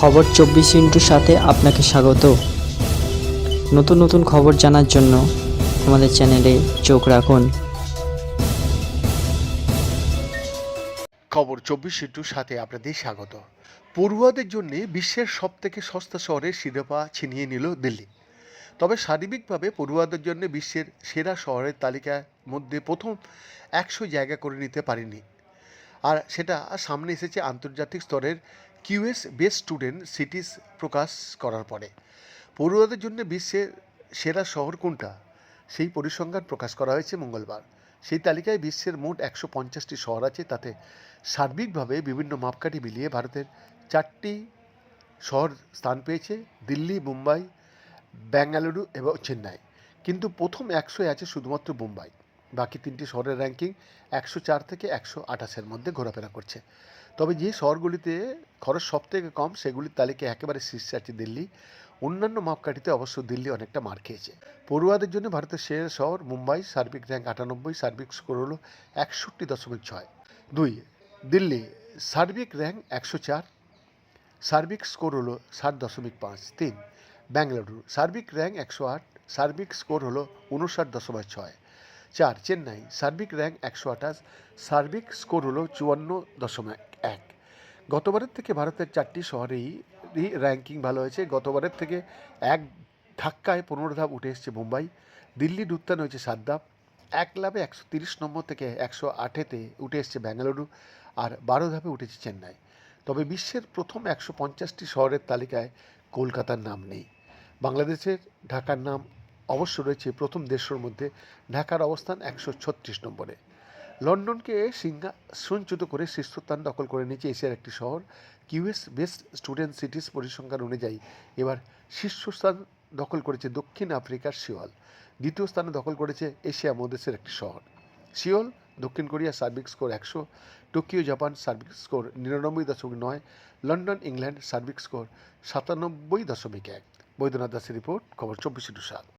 খবর চব্বিশ ইন্টুর সাথে আপনাকে স্বাগত। নতুন নতুন খবর জানার জন্য আমাদের চ্যানেলে চোখ রাখুন। খবর চব্বিশ ইন্টুর সাথে আপনাদের স্বাগত। পড়ুয়াদের জন্য বিশ্বের সব থেকে সস্তা শহরের শিরোপা ছিনিয়ে নিল দিল্লি। তবে শারীরিকভাবে পড়ুয়াদের জন্য বিশ্বের সেরা শহরের তালিকার মধ্যে প্রথম একশো জায়গা করে নিতে পারেনি আর সেটা সামনে এসেছে আন্তর্জাতিক স্তরের কিউএস বেস্ট স্টুডেন্ট সিটিস প্রকাশ করার পরে। পড়ুয়াদের জন্য বিশ্বের সেরা শহর কোনটা? সেই পরিসংখ্যান প্রকাশ করা হয়েছে মঙ্গলবার। সেই তালিকায় বিশ্বের মোট একশো পঞ্চাশটি শহর আছে, তাতে সার্বিকভাবে বিভিন্ন মাপকাঠি মিলিয়ে ভারতের চারটি শহর স্থান পেয়েছে, দিল্লি, মুম্বাই বেঙ্গালুরু এবং চেন্নাই। কিন্তু প্রথম একশোয় আছে শুধুমাত্র মুম্বাই। বাকি তিনটি শহরের র্যাঙ্কিং একশো চার থেকে একশো আঠাশের মধ্যে ঘোরাফেরা করছে। তবে যে শহরগুলিতে খরচ সব থেকে কম, সেগুলির তালিকায় একেবারে শীর্ষে আছে দিল্লি। অন্যান্য মাপকাঠিতে অবশ্য দিল্লি অনেকটা মার খেয়েছে। পড়ুয়াদের জন্য ভারতের সেরা শহর মুম্বাই, সার্বিক র্যাঙ্ক আটানব্বই, সার্বিক স্কোর হলো একষট্টি দশমিক ছয়। দুই, দিল্লি, সার্বিক র্যাঙ্ক একশো চার, সার্বিক স্কোর হলো ষাট দশমিক পাঁচ। তিন, ব্যাঙ্গালুরু, সার্বিক র্যাঙ্ক একশো আট, সার্বিক স্কোর হলো উনষাট দশমিক ছয়। চার, চেন্নাই। সার্বিক র্যাঙ্ক একশো আঠাশ, সার্বিক স্কোর হলো চুয়ান্ন দশমিক এক। গতবারের থেকে ভারতের চারটি শহরেই র্যাঙ্কিং ভালো হয়েছে। গতবারের থেকে এক ধাক্কায় পনেরো ধাপ উঠে এসছে মুম্বাই। দিল্লির উত্থান হয়েছে সাত ধাপ। এক লাভে একশো তিরিশ নম্বর থেকে একশো আটেতে উঠে এসছে বেঙ্গালুরু আর বারো ধাপে উঠেছে চেন্নাই। তবে বিশ্বের প্রথম একশো পঞ্চাশটি শহরের তালিকায় কলকাতার নাম নেই। বাংলাদেশের ঢাকার নাম অবশ্য রয়েছে প্রথম দেশের মধ্যে ঢাকার অবস্থান একশো ছত্রিশ নম্বরে। লন্ডনকে সিংহাসনচ্যুত করে শীর্ষস্থান দখল করে নিয়েছে এশিয়ার একটি শহর, কিউএস বেস্ট স্টুডেন্ট সিটিস পরিসংখ্যান অনুযায়ী। এবার শীর্ষস্থান দখল করেছে দক্ষিণ আফ্রিকার সিওল, দ্বিতীয় স্থানে দখল করেছে এশিয়া মহাদেশের একটি শহর। সিওল, দক্ষিণ কোরিয়া সার্বিক স্কোর একশো, টোকিও, জাপান সার্বিক স্কোর নিরানব্বই দশমিক নয়, লন্ডন, ইংল্যান্ড সার্বিক স্কোর সাতানব্বই দশমিক এক। বৈদ্যনাথ দাসের রিপোর্ট, খবর চব্বিশে টু সাত